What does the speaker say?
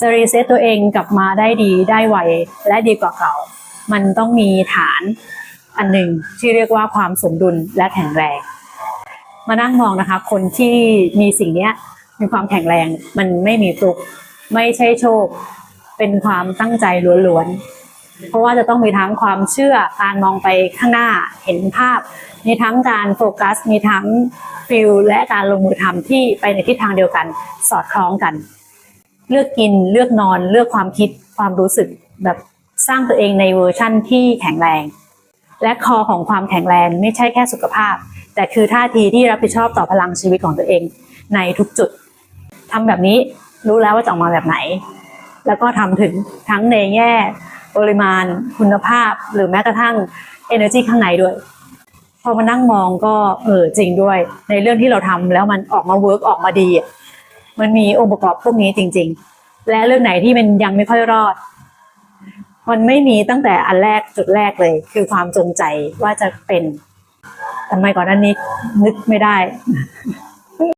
จะรีเซ็ตตัวเองกลับมาได้ดีได้ไวและดีกว่าเก่า มันต้องมีฐานอันหนึ่งที่เรียกว่าความสมดุลและแข็งแรง มานั่งมองนะคะ คนที่มีสิ่งนี้มีความแข็งแรงมันไม่มีฟลุก ไม่ใช่โชค เป็นความตั้งใจล้วนๆ เพราะว่าจะต้องมีทั้งความเชื่อการมองไปข้างหน้าเห็นภาพ มีทั้งการโฟกัส มีทั้งฟิลและการลงมือทำที่ไปในทิศทางเดียวกันสอดคล้องกัน เลือกกินเลือกนอนเลือกความคิดความรู้สึกแบบสร้างตัวเองในเวอร์ชั่นที่แข็งแรง และคอของความแข็งแรงไม่ใช่แค่สุขภาพ แต่คือท่าทีที่รับผิดชอบต่อพลังชีวิตของตัวเองในทุกจุดทำแบบนี้รู้แล้วว่าจะออกมาแบบไหน แล้วก็ทำถึงทั้งในแง่ปริมาณคุณภาพ หรือแม้กระทั่ง energy ข้างในด้วยพอมานั่งมองก็เออจริงด้วย ในเรื่องที่เราทำแล้วมันออกมาเวิร์กออกมาดีอะ มันมีองค์ประกอบพวกนี้จริง ๆ และเรื่องไหนที่มันยังไม่ค่อยรอด มันไม่มีตั้งแต่อันแรกจุดแรกเลย คือความจงใจว่าจะเป็นทำไมก่อนอันนี้นึกไม่ได้